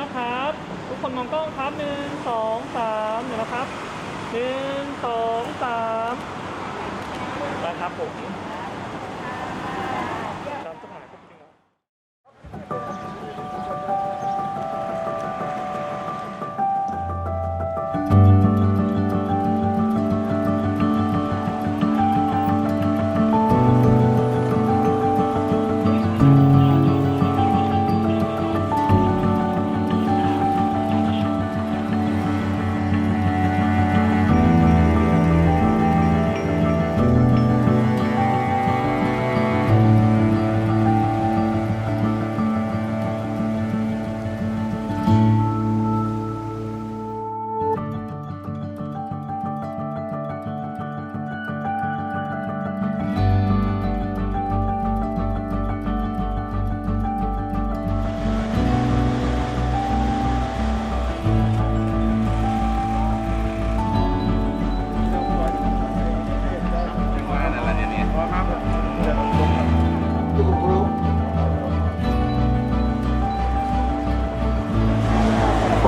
นะครับ ทุกคนมองกล้องครับหนึ่งสองสามเดี๋ยวนะครับหนึ่งสองสามไปครับผม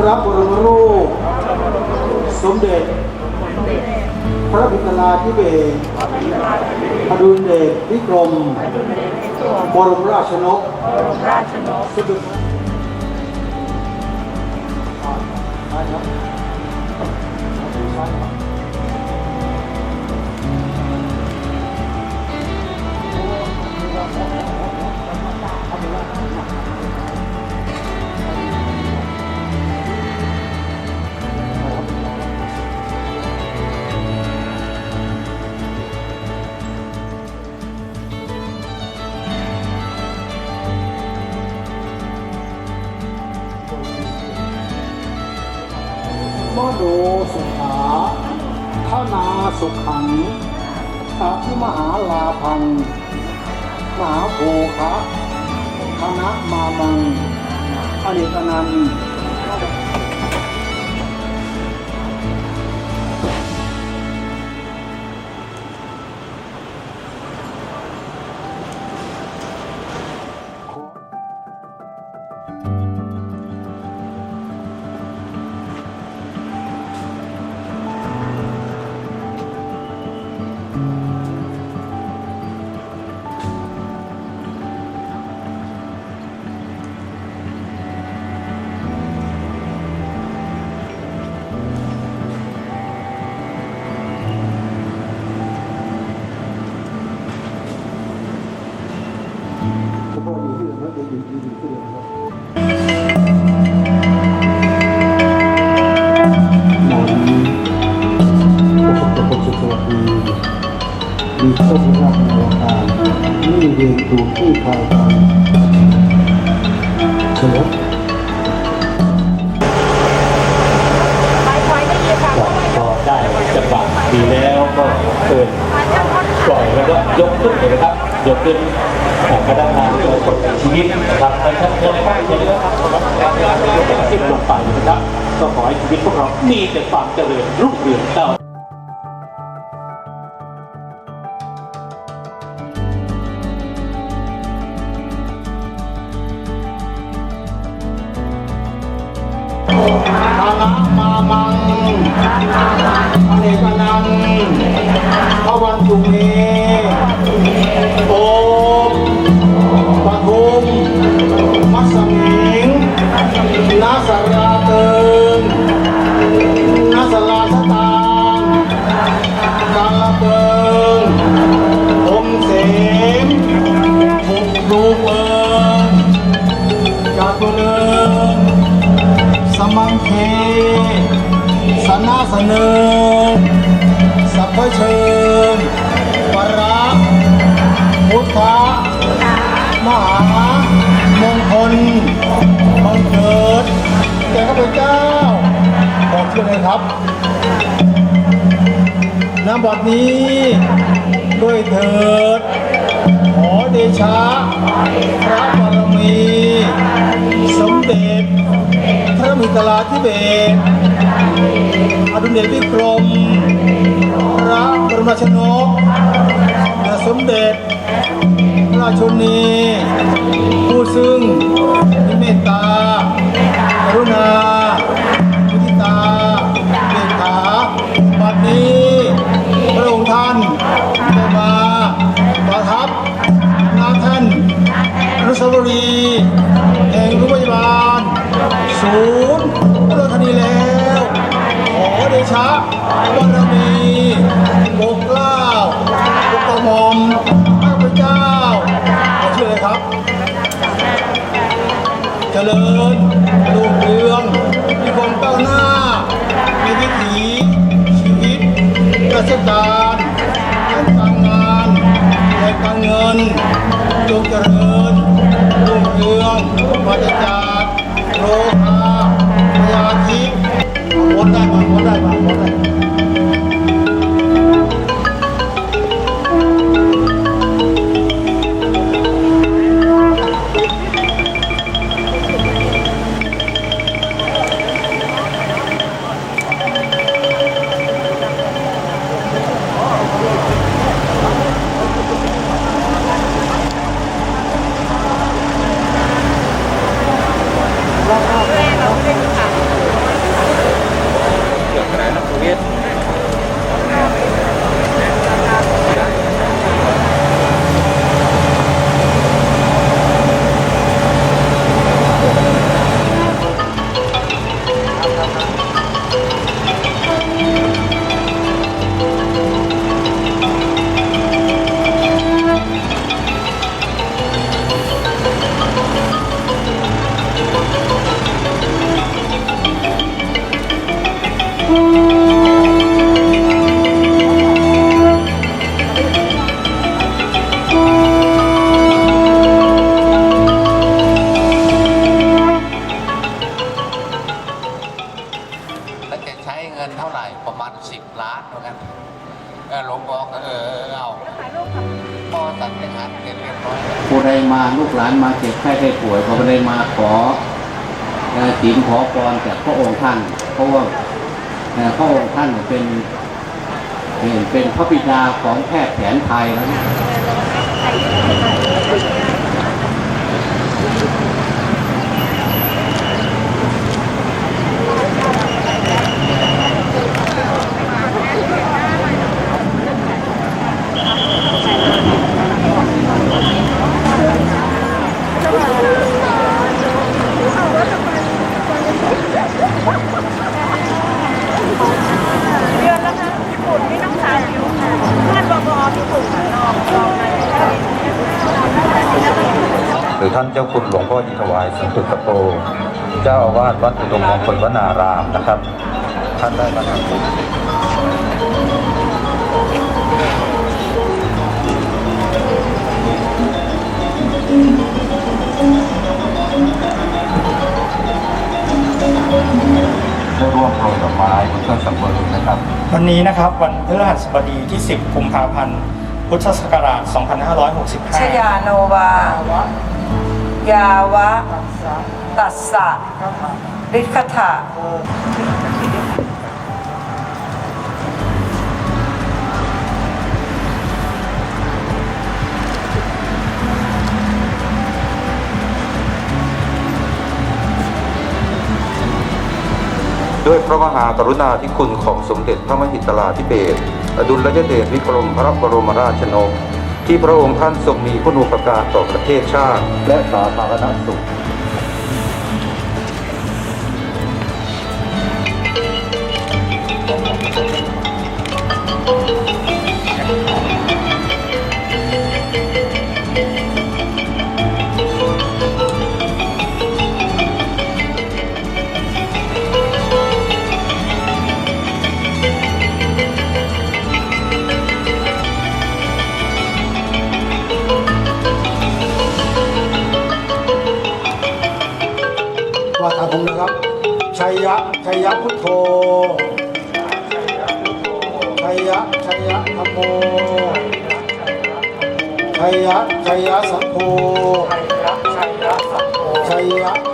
ระบรมรูป สมเด็จ พระพิตลาธิเบศรอดุลเดชวิกรม บรมราชนกสมเด็จ มโดสุขาทนาสุขังอาภิมหาลาพัง มหาโภคะคณะมามังอเนกนัน เฉพาะอยู่ที่เดิมแล้วเดี๋ยวอยู่อยู่ที่เดิมครับนอนประสบกับความสุขสวัสดีมีโชคมีลาภในวงการนี่เรียนถูกที่ภายการเฉลิมได้จังหวะดีแล้วก็เกินปล่อยแล้วก็ยกขึ้นเลยนะครับยกขึ้น พนักงานก็กดชีวิตนะครับไปทั้งคนป้ายคนนี้นะครับยกขึ้นลงไปนะครับก็ขอให้ชีวิตพวกเรามีแต่ความเจริญรุ่งเรืองเต้าคาระมามังอเนกนังพระวันตุเม บอกชื่อเลยครับนามบัดนี้ด้วยเถิด ขอเดชะพระบารมี สมเด็จ พระมิตราธิเบศอดุลเดชวิกรม พระบรมาชนกและสมเด็จ พระราชนีผู้ซึ่งมีเมตตากรุณา อนุรีแห่งโรงพยาบาลศูนย์อุดรธานีแล้วขอเดชะบารมีปกเล้าปกกระหม่อมข้าพเจ้าขอชื่อเลยครับ เจริญรุ่งเรืองมีความก้าวหน้าในวิถีชีวิตราชการการการงานและการเงินจงเจริญ ปร แล้วจะใช้เงินเท่าไหร่ประมาณสิบล้านเหมือนกันเออหลวงพ่อกเออเอาพ่อสังหารเสร็จเรียบร้อยแล้วผู้ใดมาลูกหลานมาเจ็บไข้ได้ป่วยเขาได้มาขอเอ่อศีลขอพรจากพระองค์ท่าน เพราะว่า พระองค์ท่านเป็นเป็นเป็นพระบิดาของแพทย์แผนไทยแล้วานเจ้าคุณหลวงพ่ออินทวายสันตุตโตเจ้าอาวาสวัดอุดมมงคลวนารามนะครับ ท่านได้มานำได้ร่วมโปรยดอกไม้บนต้นสัมบูรณ์นะครับ วันนี้นะครับวันพฤหัสบดีที่ 10 กุมภาพันธ์ พุทธศักราช 2565 ชยาโนวา ยาวะ ตัสสะฤทธถะด้วยพระมหากรุณาธิคุณของสมเด็จพระมหิตลาธิเบศรอดุลยเดชวิกรมพระบรมราชนก ที่พระองค์ท่านทรงมีคุณูปการต่อประเทศชาติ และสาธารณสุข ชัยยะชัยยะธรรมโมชัยยะชัยยะสังโฆชัยยะ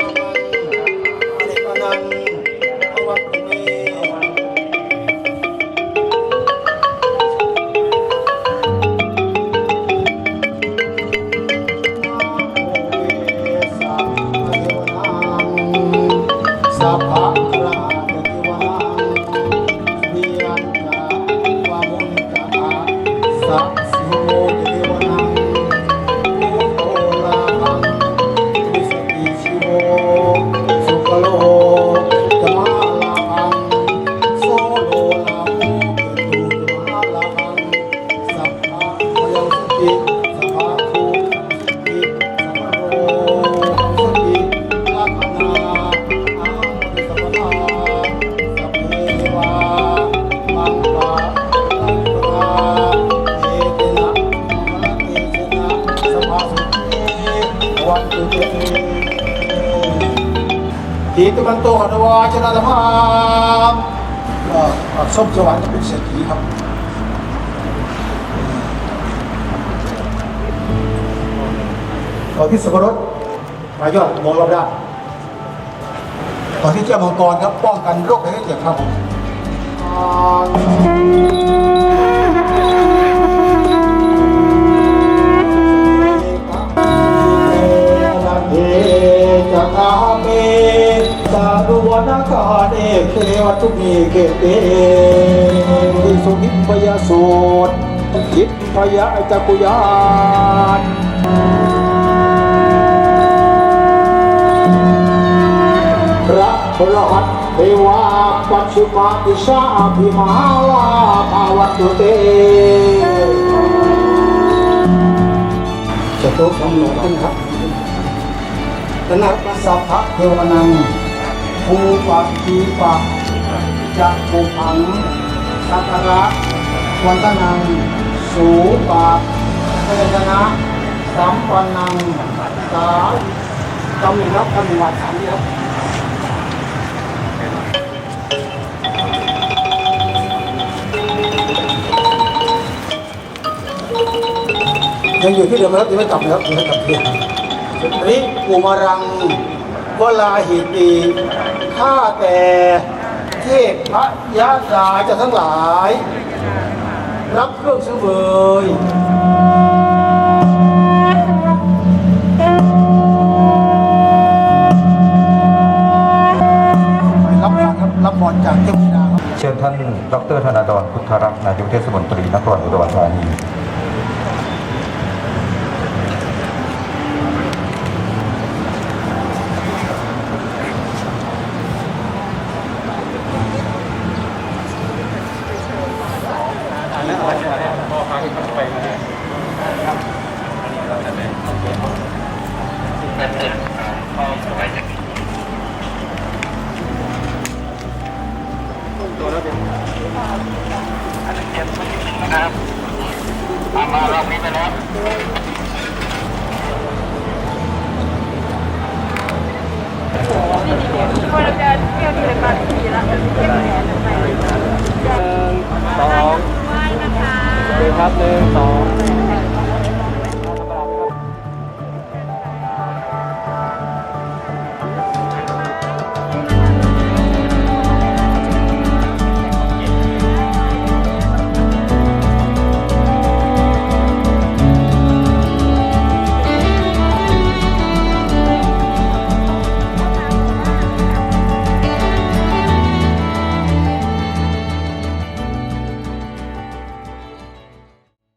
ทีตะวันโตหันวาชนะธรรมามส้มสวรรค์จะเป็นเศรษฐีครับตอนที่สับปะรดมายอดมองรอบด้านตอนที่เจ้ามังกรครับป้องกันโรคภัยไข้เจ็บครับ นาคาเดเควทุมีเกเตวิสุขิพยาสูตรจิตพยาจักุยานพระพรหัสเทวาปัจจุมาติชาภิมาลาภาวัตุเตจะโตคำหนขึ้นครับตนักสัพพะเทวนัง ภูปะทีปะจักภูพังสักระวันตนัง สูปะเวทนะสัมปันนังสากำหนึ่งรับคำหนึ่งวัดสามเดียวยังอยู่ที่เดิมครับยังไม่กลับนะครับยังไม่กลับเพียงริกุมารังวลาหิตี ข้าแต่เทพพระยาดาจะทั้งหลาย รับเครื่องเสวยรับครับรับบอลจากเทพธิดาครับ เชิญท่านดรธนาดรพุทธรักษ์นายกเทศมนตรีนครอุดรธานี คนเราจะเที่ยวที่ไหนมาทีละเที่ยวที่ไหนไปหนึ่งสองไหว้นะคะดีครับหนึ่งสอง